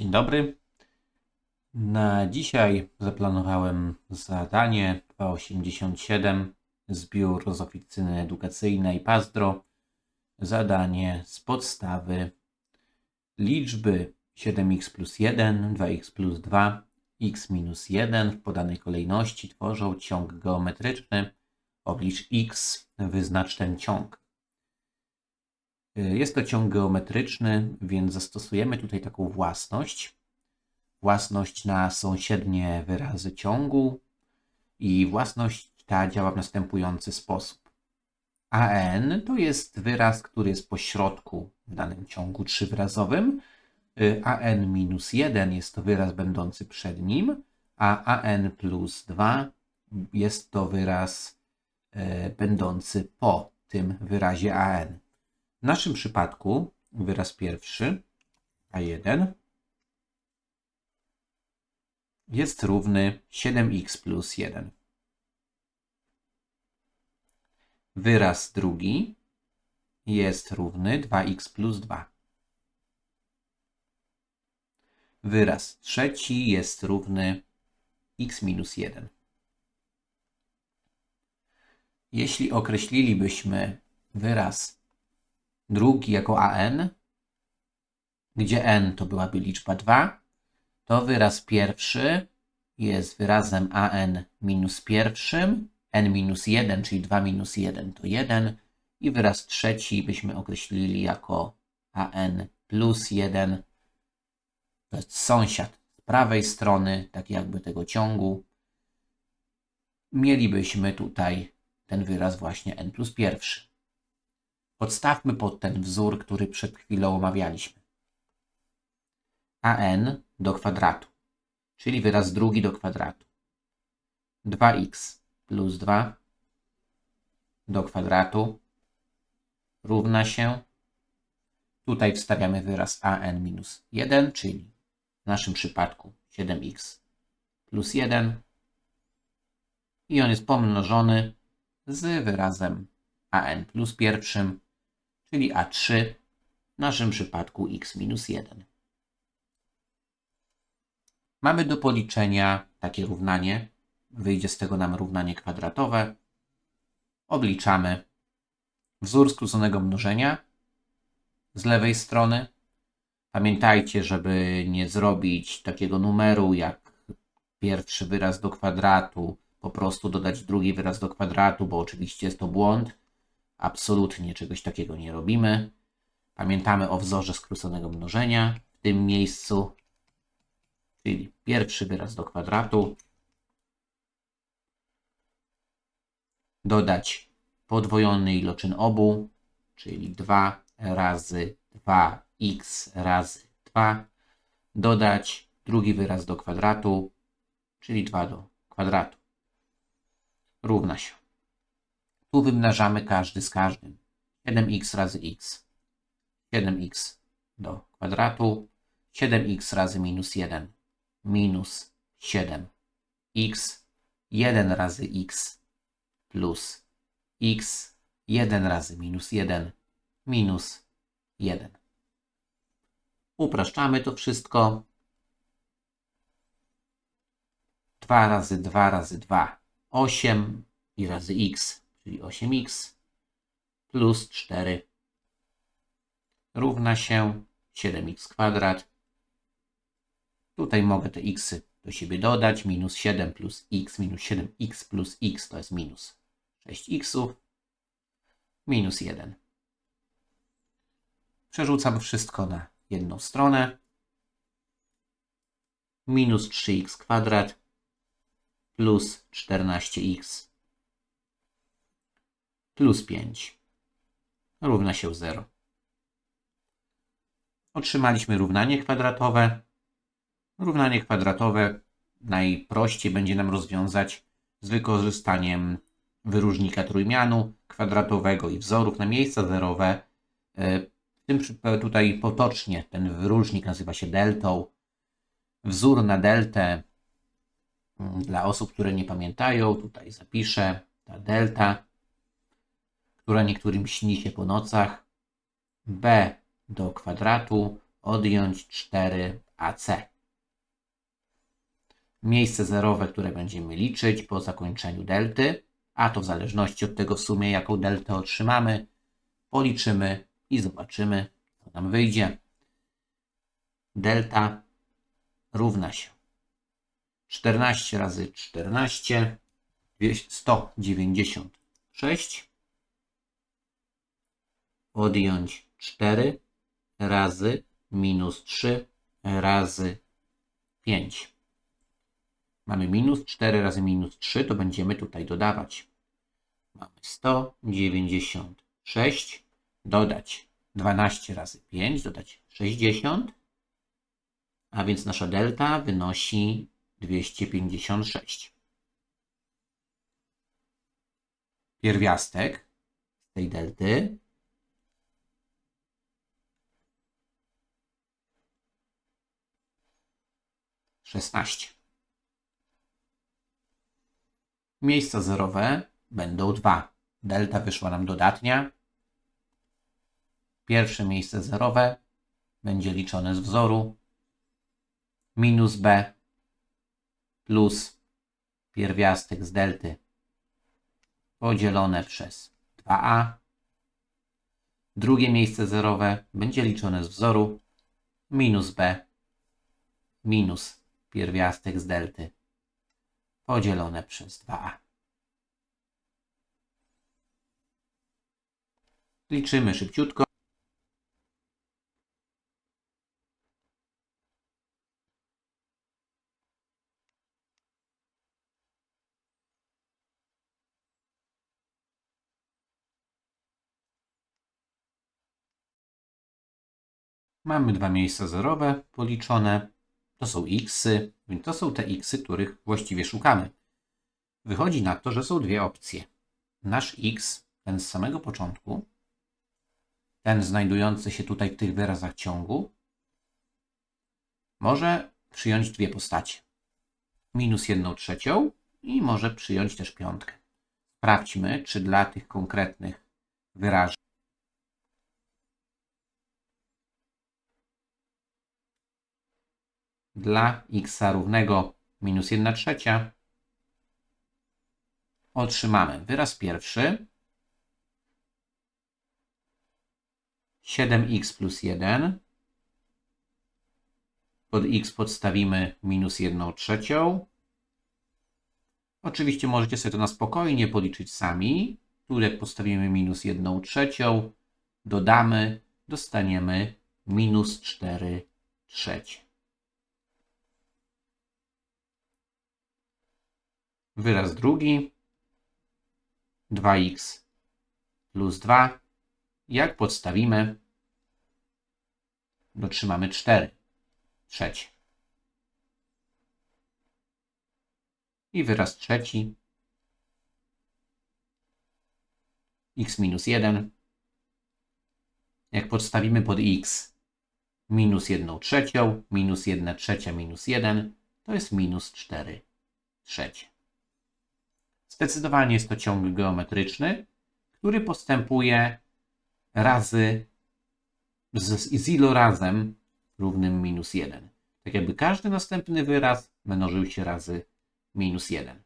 Dzień dobry. Na dzisiaj zaplanowałem zadanie 287 zbiór z oficyny edukacyjnej Pazdro. Zadanie z podstawy liczby 7x plus 1, 2x plus 2, x minus 1 w podanej kolejności tworzą ciąg geometryczny. Oblicz x, wyznacz ten ciąg. Jest to ciąg geometryczny, więc zastosujemy tutaj taką własność. Własność na sąsiednie wyrazy ciągu i własność ta działa w następujący sposób. AN to jest wyraz, który jest pośrodku w danym ciągu trzywyrazowym. AN minus 1 jest to wyraz będący przed nim, a AN plus 2 jest to wyraz e, będący po tym wyrazie AN. W naszym przypadku wyraz pierwszy, a1, jest równy 7x plus 1. Wyraz drugi jest równy 2x plus 2. Wyraz trzeci jest równy x minus 1. Jeśli określilibyśmy wyraz drugi jako an, gdzie n to byłaby liczba 2, to wyraz pierwszy jest wyrazem an minus pierwszym, n minus 1, czyli 2 minus 1 to 1 i wyraz trzeci byśmy określili jako an plus 1, to jest sąsiad z prawej strony, tak jakby tego ciągu. Mielibyśmy tutaj ten wyraz właśnie n plus pierwszy. Podstawmy pod ten wzór, który przed chwilą omawialiśmy. an do kwadratu, czyli wyraz drugi do kwadratu. 2x plus 2 do kwadratu równa się. Tutaj wstawiamy wyraz an minus 1, czyli w naszym przypadku 7x plus 1 i on jest pomnożony z wyrazem an plus pierwszym czyli A3, w naszym przypadku x minus 1. Mamy do policzenia takie równanie. Wyjdzie z tego nam równanie kwadratowe. Obliczamy wzór skróconego mnożenia z lewej strony. Pamiętajcie, żeby nie zrobić takiego numeru jak pierwszy wyraz do kwadratu, po prostu dodać drugi wyraz do kwadratu, bo oczywiście jest to błąd. Absolutnie czegoś takiego nie robimy. Pamiętamy o wzorze skróconego mnożenia w tym miejscu, czyli pierwszy wyraz do kwadratu. Dodać podwojony iloczyn obu, czyli 2 razy 2x razy 2. Dodać drugi wyraz do kwadratu, czyli 2 do kwadratu. Równa się. Tu wymnażamy każdy z każdym. 7x razy x. 7x do kwadratu. 7x razy minus 1. Minus 7x. 1 razy x plus x. 1 razy minus 1 minus 1. Upraszczamy to wszystko. 2 razy 2 razy 2 8 i razy x czyli 8x plus 4 równa się 7x kwadrat. Tutaj mogę te x do siebie dodać. Minus 7 plus x minus 7x plus x to jest minus 6x minus 1. Przerzucam wszystko na jedną stronę. Minus 3x kwadrat plus 14x plus 5 równa się 0. Otrzymaliśmy równanie kwadratowe. Równanie kwadratowe najprościej będzie nam rozwiązać z wykorzystaniem wyróżnika trójmianu kwadratowego i wzorów na miejsca zerowe. E, w tym tutaj potocznie ten wyróżnik nazywa się deltą. Wzór na deltę mm, dla osób, które nie pamiętają, tutaj zapiszę ta delta która niektórym śni się po nocach, b do kwadratu odjąć 4ab AC. Miejsce zerowe, które będziemy liczyć po zakończeniu delty, a to w zależności od tego w sumie, jaką deltę otrzymamy, policzymy i zobaczymy, co nam wyjdzie. Delta równa się 14 razy 14, 196. Odjąć 4 razy minus 3 razy 5. Mamy minus 4 razy minus 3, to będziemy tutaj dodawać. Mamy 196, dodać 12 razy 5, dodać 60, a więc nasza delta wynosi 256. Pierwiastek z tej delty szesnaście. Miejsca zerowe będą dwa. Delta wyszła nam dodatnia. Pierwsze miejsce zerowe będzie liczone z wzoru minus b plus pierwiastek z delty podzielone przez 2a. Drugie miejsce zerowe będzie liczone z wzoru minus b minus pierwiastek z delty podzielone przez 2a. Liczymy szybciutko. Mamy dwa miejsca zerowe policzone. To są xy, więc to są te xy, których właściwie szukamy. Wychodzi na to, że są dwie opcje. Nasz x, ten z samego początku, ten znajdujący się tutaj w tych wyrazach ciągu, może przyjąć dwie postacie. Minus jedną trzecią i może przyjąć też piątkę. Sprawdźmy, czy dla tych konkretnych wyrażeń dla x równego minus 1 trzecia otrzymamy wyraz pierwszy 7x plus 1 pod x podstawimy minus 1 trzecią. Oczywiście możecie sobie to na spokojnie policzyć sami. Tu jak postawimy minus 1 trzecią, dodamy, dostaniemy minus 4 trzecie. Wyraz drugi 2x plus 2. Jak podstawimy, otrzymamy 4 trzecie. I wyraz trzeci x minus 1. Jak podstawimy pod x minus 1 trzecią, minus 1 trzecia minus 1, to jest minus 4 trzecie. Zdecydowanie jest to ciąg geometryczny, który postępuje razy z, z ilorazem równym minus 1. Tak jakby każdy następny wyraz mnożył się razy minus 1.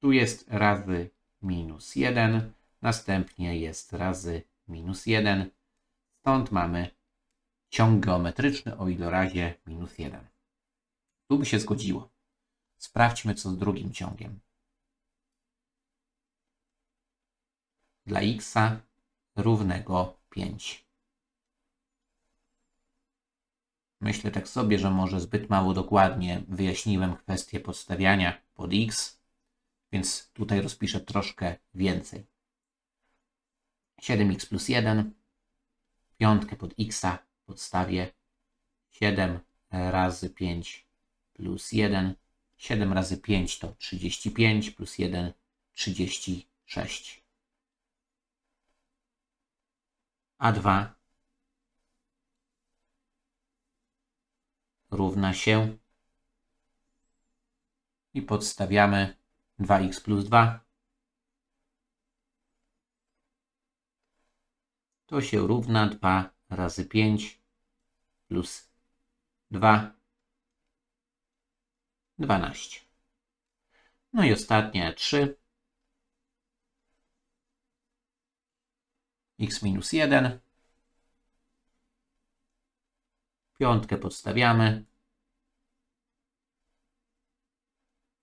Tu jest razy minus 1, następnie jest razy minus 1. Stąd mamy ciąg geometryczny o ilorazie minus 1. Tu by się zgodziło. Sprawdźmy, co z drugim ciągiem. Dla x równego 5. Myślę tak sobie, że może zbyt mało dokładnie wyjaśniłem kwestię podstawiania pod x, więc tutaj rozpiszę troszkę więcej. 7x plus 1, piątkę pod x podstawię 7 razy 5 plus 1. 7 razy 5 to 35 plus 1 36. A2 równa się i podstawiamy 2x plus 2. To się równa 2 razy 5 plus 2, 12. No i ostatnie 3. x minus 1. Piątkę podstawiamy.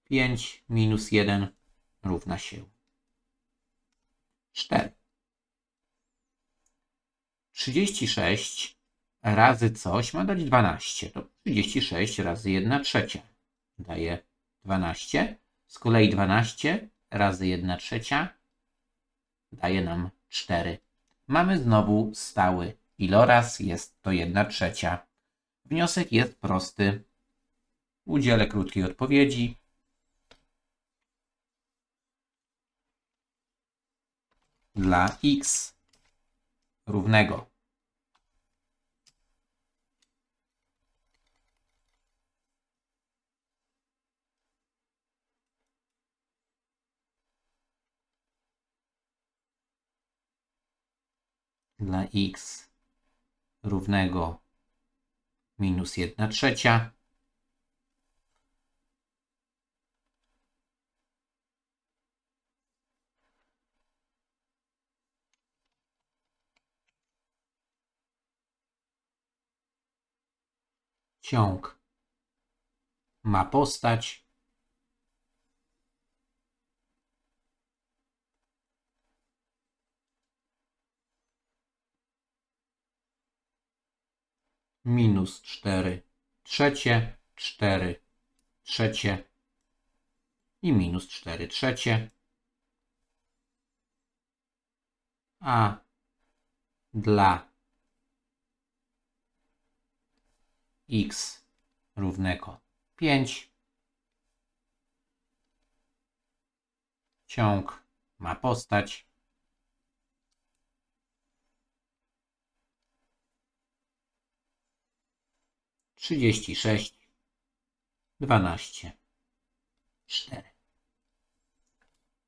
5 minus 1 równa się 4. 36 razy coś ma dać 12. To 36 razy 1 trzecia daje 12. Z kolei 12 razy 1 trzecia daje nam 4. Mamy znowu stały iloraz, jest to 1 trzecia. Wniosek jest prosty. Udzielę krótkiej odpowiedzi. Dla x równego dla x równego minus 1 trzecia. Ciąg ma postać minus 4 trzecie, 4 trzecie i minus 4 trzecie. A dla x równego 5 ciąg ma postać trzydzieści sześć, dwanaście, cztery.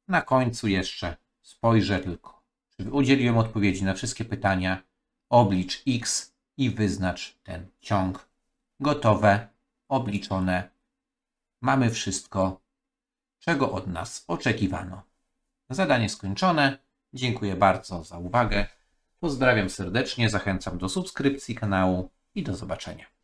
Na końcu jeszcze spojrzę tylko, czy udzieliłem odpowiedzi na wszystkie pytania. Oblicz x i wyznacz ten ciąg. Gotowe, obliczone. Mamy wszystko, czego od nas oczekiwano. Zadanie skończone. Dziękuję bardzo za uwagę. Pozdrawiam serdecznie, zachęcam do subskrypcji kanału i do zobaczenia.